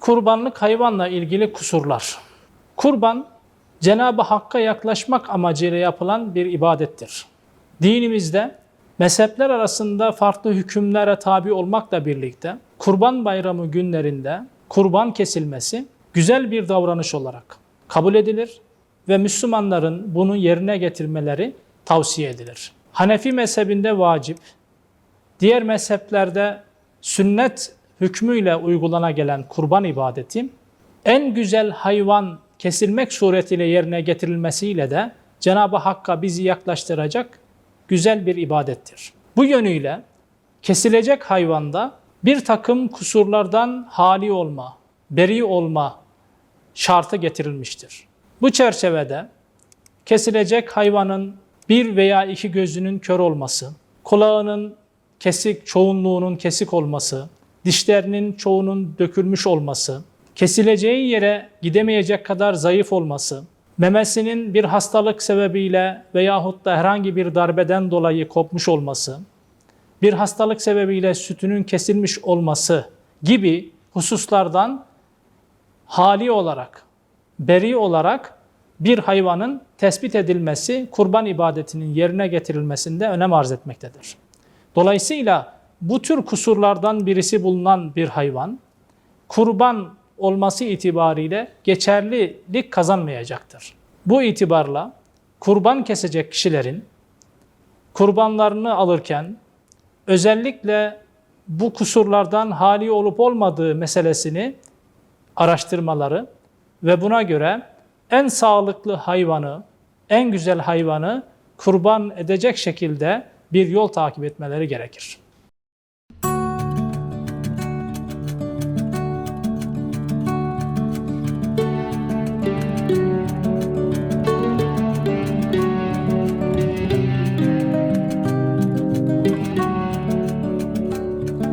Kurbanlık hayvanla ilgili kusurlar. Kurban, Cenab-ı Hakk'a yaklaşmak amacıyla yapılan bir ibadettir. Dinimizde mezhepler arasında farklı hükümlere tabi olmakla birlikte Kurban Bayramı günlerinde kurban kesilmesi güzel bir davranış olarak kabul edilir ve Müslümanların bunu yerine getirmeleri tavsiye edilir. Hanefi mezhebinde vacip, diğer mezheplerde sünnet hükmüyle uygulana gelen kurban ibadeti en güzel hayvan kesilmek suretiyle yerine getirilmesiyle de Cenab-ı Hakk'a bizi yaklaştıracak güzel bir ibadettir. Bu yönüyle kesilecek hayvanda bir takım kusurlardan hali olma, beri olma şartı getirilmiştir. Bu çerçevede kesilecek hayvanın bir veya iki gözünün kör olması, kulağının kesik, çoğunluğunun kesik olması, dişlerinin çoğunun dökülmüş olması, kesileceği yere gidemeyecek kadar zayıf olması, memesinin bir hastalık sebebiyle veyahut da herhangi bir darbeden dolayı kopmuş olması, bir hastalık sebebiyle sütünün kesilmiş olması gibi hususlardan hali olarak, beri olarak bir hayvanın tespit edilmesi kurban ibadetinin yerine getirilmesinde önem arz etmektedir. Dolayısıyla bu tür kusurlardan birisi bulunan bir hayvan kurban olması itibariyle geçerlilik kazanmayacaktır. Bu itibarla kurban kesecek kişilerin kurbanlarını alırken özellikle bu kusurlardan hali olup olmadığı meselesini araştırmaları ve buna göre en sağlıklı hayvanı, en güzel hayvanı kurban edecek şekilde bir yol takip etmeleri gerekir.